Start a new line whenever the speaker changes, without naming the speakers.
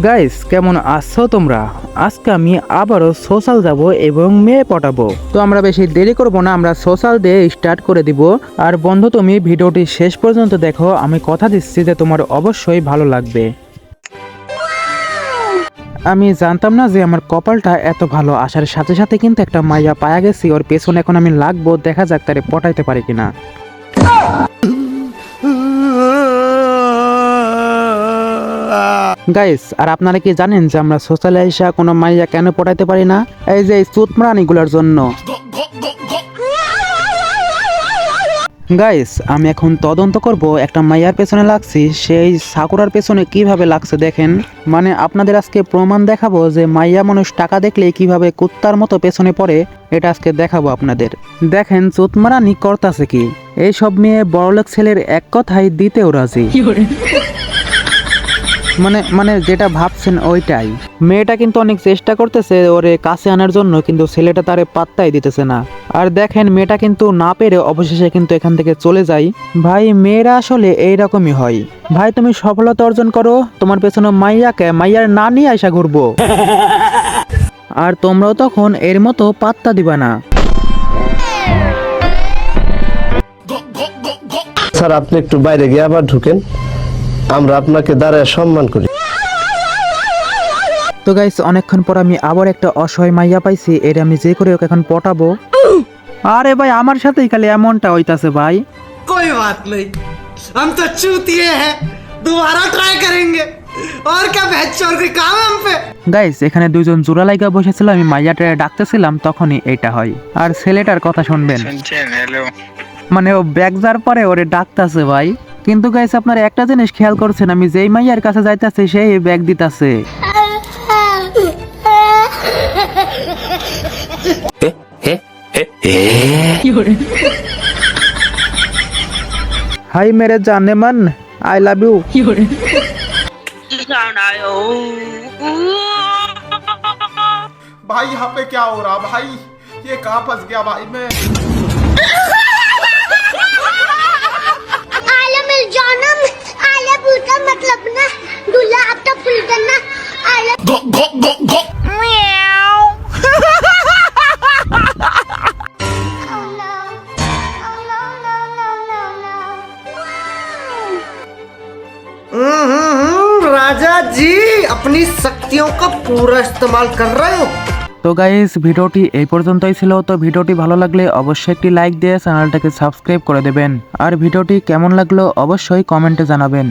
Guys কেমন আছো তোমরা? আজকে আমি আবারও সোশ্যাল যাব এবং মেয়ে পটাবো। তো আমরা বেশি দেরি করব না, আমরা সোশ্যাল দিয়ে স্টার্ট করে দিব। আর বন্ধু, তুমি ভিডিওটি শেষ পর্যন্ত দেখো, আমি কথা দিচ্ছি যে তোমার অবশ্যই ভালো লাগবে। আমি জানতাম না যে আমার কপালটা এত ভালো, আসার সাথে সাথে কিন্তু একটা মাইয়া পায়া গেছি, ওর পেছনে এখন আমি লাগবো, দেখা যাক তারে পটাইতে পারি কিনা। গাইস আর আপনারা কি জানেন যে আমরা সোশ্যাল আইসা কোনো মাইয়া কেন পটাইতে পারি না? এই যে সুতমারানিগুলোর জন্য। গাইস আমি এখন তদন্ত করব একটা মাইয়ার পেছনে লাগছি, সেই সাকুরার পেছনে কীভাবে লাগছে দেখেন। মানে আপনাদের আজকে প্রমাণ দেখাবো যে মাইয়া মানুষ টাকা দেখলে কীভাবে কুত্তার মতো পেছনে পড়ে, এটা আজকে দেখাবো আপনাদের। দেখেন চুতমারানি করতাছে কি? এইসব মেয়ে বড়লোক ছেলের এক কথাই দিতেও রাজি। মানে মানে যেটা ভাবছেন ওইটাই। মেয়েটা কিন্তু অনেক চেষ্টা করতেছে ওরে কাছে আনার জন্য, কিন্তু ছেলেটা তারে পাত্তাই দিতেছে না। আর দেখেন, মেয়েটা কিন্তু না পেরে অবশেষে কিন্তু এখান থেকে চলে যায়। ভাই, মেয়েরা আসলে এইরকমই হয়। ভাই, তুমি সফলতা অর্জন করো, তোমার পেছনে মাইয়াকে, মাইয়ার না নিয়ে আসা ঘুরবো। আর তোমরাও তখন এর মতো পাত্তা দিবা না।
স্যার, আপনি একটু বাইরে গিয়ে আবার ঢুকেন। আমরা আপনাকে দাঁড়ায় সম্মান করি
তো গাইস অনেকক্ষণ পর আমি আবার একটা অসহায় মাইয়া পাইছি এর আমি যে করে ওকে এখন পটাবো আরে ভাই আমার সাথেই খালি এমনটা হইতাছে ভাই
कोई बात नहीं हम तो चूतिए हैं दोबारा ट्राई करेंगे और क्या भैंस चोर कोई काम है हम पे
গাইস এখানে দুইজন জোড়া লাইগা বসেছিল আমি মাইয়াটারে ডাকতেছিলাম তখনই এটা হয় আর ছেলেটার কথা শুনবেন
শুনছেন হ্যালো
মানে ও ব্যাগ যার পরে ওরে ডাকতাছে ভাই কিন্তু গাইস আপনারা একটা জিনিস খেয়াল করছেন আমি যেই মাইয়ার কাছে যাইতাছে সেই ব্যাগ দিতাছে হাই মেরে জানে মান আই লাভ ইউ
भाई यहाँ पे क्या हो रहा भाई ये कहाँ फंस गया भाई मैं
राजा जी अपनी शक्तियों का पूरा इस्तेमाल कर रहे हो
তো গাইস ভিডিওটি এই পর্যন্তই ছিল তো ভিডিওটি ভালো লাগলে অবশ্যই একটি লাইক দিয়ে চ্যানেলটাকে সাবস্ক্রাইব করে দেবেন আর ভিডিওটি কেমন লাগলো অবশ্যই কমেন্টে জানাবেন